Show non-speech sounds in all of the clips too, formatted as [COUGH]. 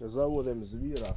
Заводимо звіра.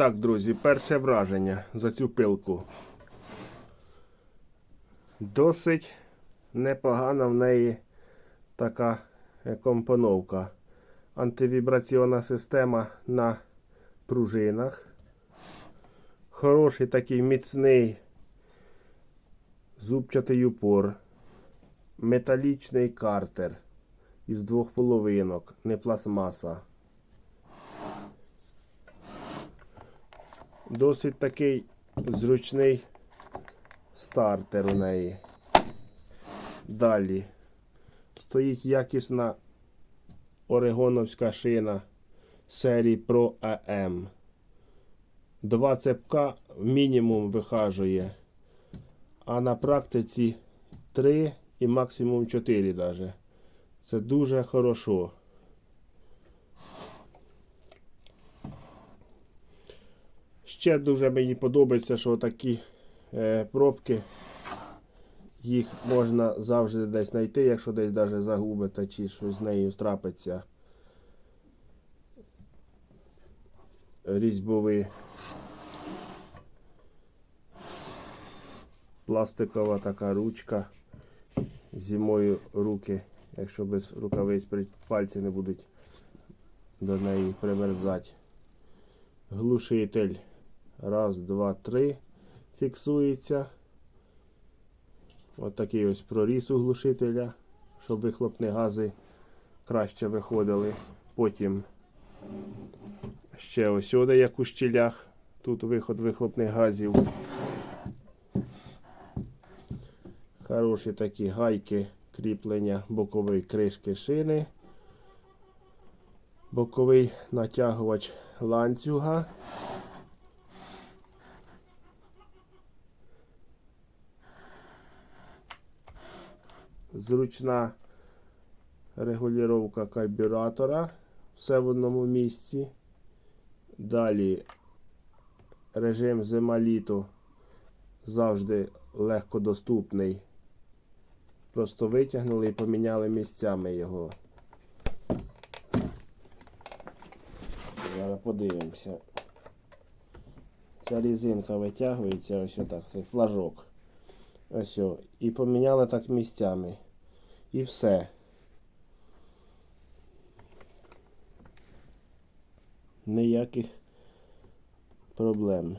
так, друзі, перше враження за цю пилку. Досить непогана в неї така е, компоновка. Антивібраційна система на пружинах. Хороший такий міцний зубчатий упор. Металічний картер із двох половинок, не пластмаса. Досить такий зручний стартер у неї. Далі стоїть якісна орегоновська шина серії Pro AM. Два цепка мінімум вихажує, а на практиці 3 і максимум 4 даже. Це дуже хорошо. Ще дуже мені подобається, що такі е, пробки їх можна завжди десь знайти, якщо десь даже загубите чи щось з нею трапиться. Різьбові. Пластикова така ручка. Зимою руки, якщо без рукавиць пальці не будуть до неї примерзати. Глушитель. Раз, два, три. Фіксується. Ось такий ось проріз у глушителя, щоб вихлопні гази краще виходили. Потім ще ось сюди, як у щілях. Тут виход вихлопних газів. Хороші такі гайки кріплення бокової кришки шини. Боковий натягувач ланцюга. Зручна регулювання карбюратора. Все в одному місці. Далі режим зима-літо завжди легко доступний. Просто витягнули і поміняли місцями його. Зараз подивимося. ця різинка витягується, ось отак, цей флажок. Ось о. І поміняли так місцями. І все. Ніяких проблем.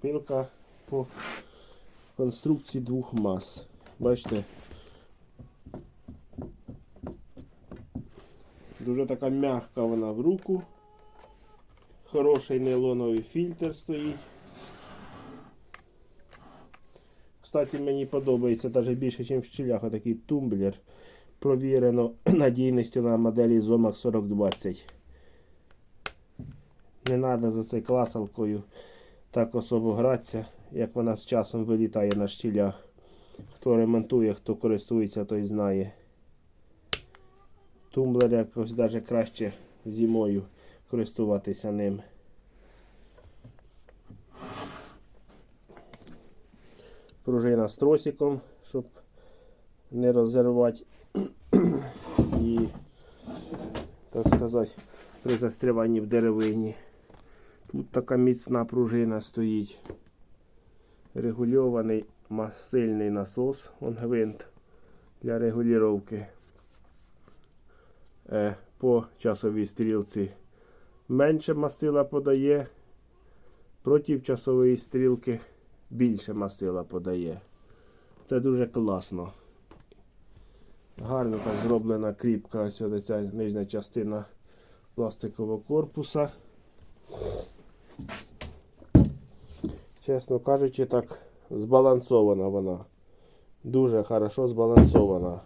Пилка по конструкції двох мас. Бачите? Дуже така м'яка вона в руку. Хороший нейлоновий фільтр стоїть. Кстати, мені подобається навіть більше, ніж в щілях, отакий тумблер. Провірено [CLEARS THROAT] надійністю на моделі Zomax 4020. Не треба за цей класалкою так особо гратися, як вона з часом вилітає на щілях. Хто ремонтує, хто користується, той знає. Тумблер якось навіть краще зимою користуватися ним. Пружина з тросиком, щоб не розірвати і, так сказати, при застряванні в деревині. Тут така міцна пружина стоїть. Регульований сильний насос, он гвинт для регулювання. Е, по часовій стрілці менше масила подає, проти часової стрілки більше масила подає. Це дуже класно. Гарно так зроблена кріпка, ось ця нижня частина пластикового корпуса. Чесно кажучи, так збалансована вона. Дуже хорошо збалансована.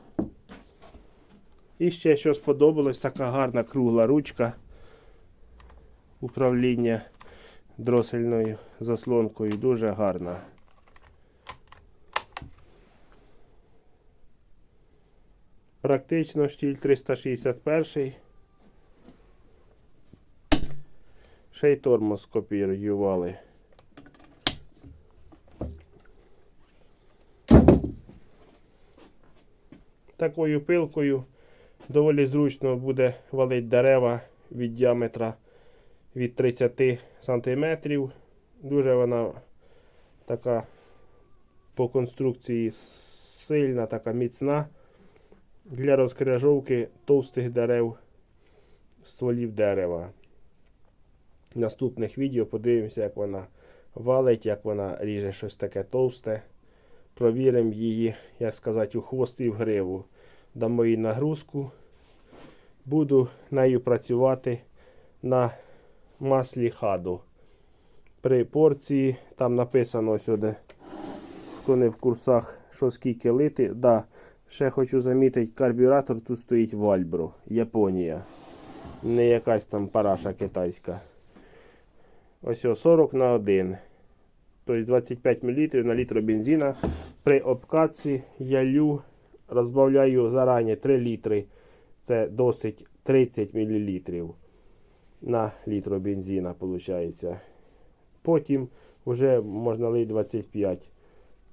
І ще що сподобалось, така гарна кругла ручка управління дросельною заслонкою. Дуже гарна. Практично штіль 361. Ще й тормоз скопіювали. Такою пилкою доволі зручно буде валити дерева від діаметра від 30 см. Дуже вона така по конструкції сильна, така міцна для розкряжовки товстих дерев, стволів дерева. В наступних відео подивимося, як вона валить, як вона ріже щось таке товсте. Провіримо її, як сказати, у хвост і в гриву. Дамо їй нагрузку. Буду нею працювати на маслі хаду. При порції, там написано сюди, хто не в курсах, що скільки лити. Да, ще хочу замітити, карбюратор тут стоїть Вальбро, Японія. Не якась там параша китайська. Ось о, 40 на 1. Тобто 25 мл на літр бензина. При обкатці я лю, розбавляю зарані 3 літри. Це досить 30 мл на літр бензина. Виходить. Потім вже можна лити 25.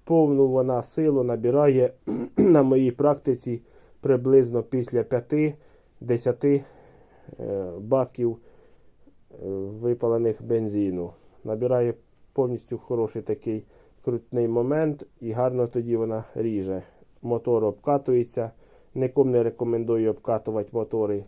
Повну вона силу набирає [CLEARS THROAT] на моїй практиці приблизно після 5-10 баків е, випалених бензину. Набирає повністю хороший такий крутний момент і гарно тоді вона ріже. Мотор обкатується. Нікому не рекомендую обкатувати мотори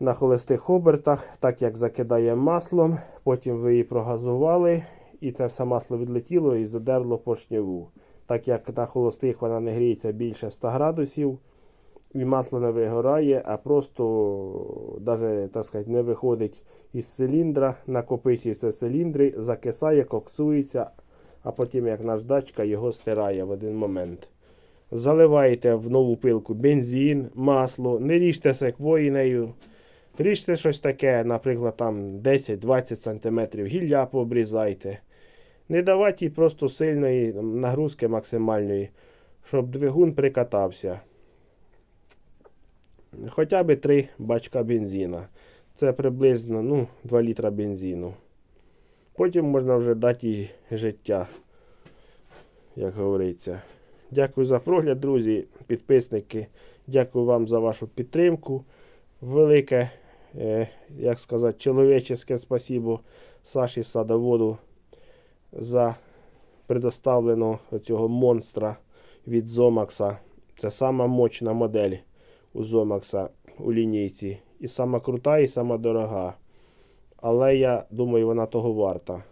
на холостих обертах, так як закидає маслом. Потім ви її прогазували, і це все масло відлетіло і задерло поршневу. Так як на холостих вона не гріється більше 100 градусів. І масло не вигорає, а просто даже, так сказати, не виходить із циліндра, накопичуються циліндри, закисає, коксується, а потім, як наждачка, його стирає в один момент. Заливаєте в нову пилку бензин, масло, не ріжте секвоїнею. Ріжте щось таке, наприклад, там 10-20 см, гілля пообрізайте. Не давайте їй просто сильної нагрузки максимальної, щоб двигун прикатався. Хоча б 3 бачка бензина. Це приблизно ну, 2 літра бензину. Потім можна вже дати їй життя, як говориться. Дякую за прогляд, друзі, підписники. Дякую вам за вашу підтримку. Велике, е, як сказати, чоловічеське спасибо Саші Садоводу за предоставлену цього монстра від Зомакса. Це сама мощна модель у Зомакса у лінійці. І сама крута, і сама дорога. Але я думаю, вона того варта.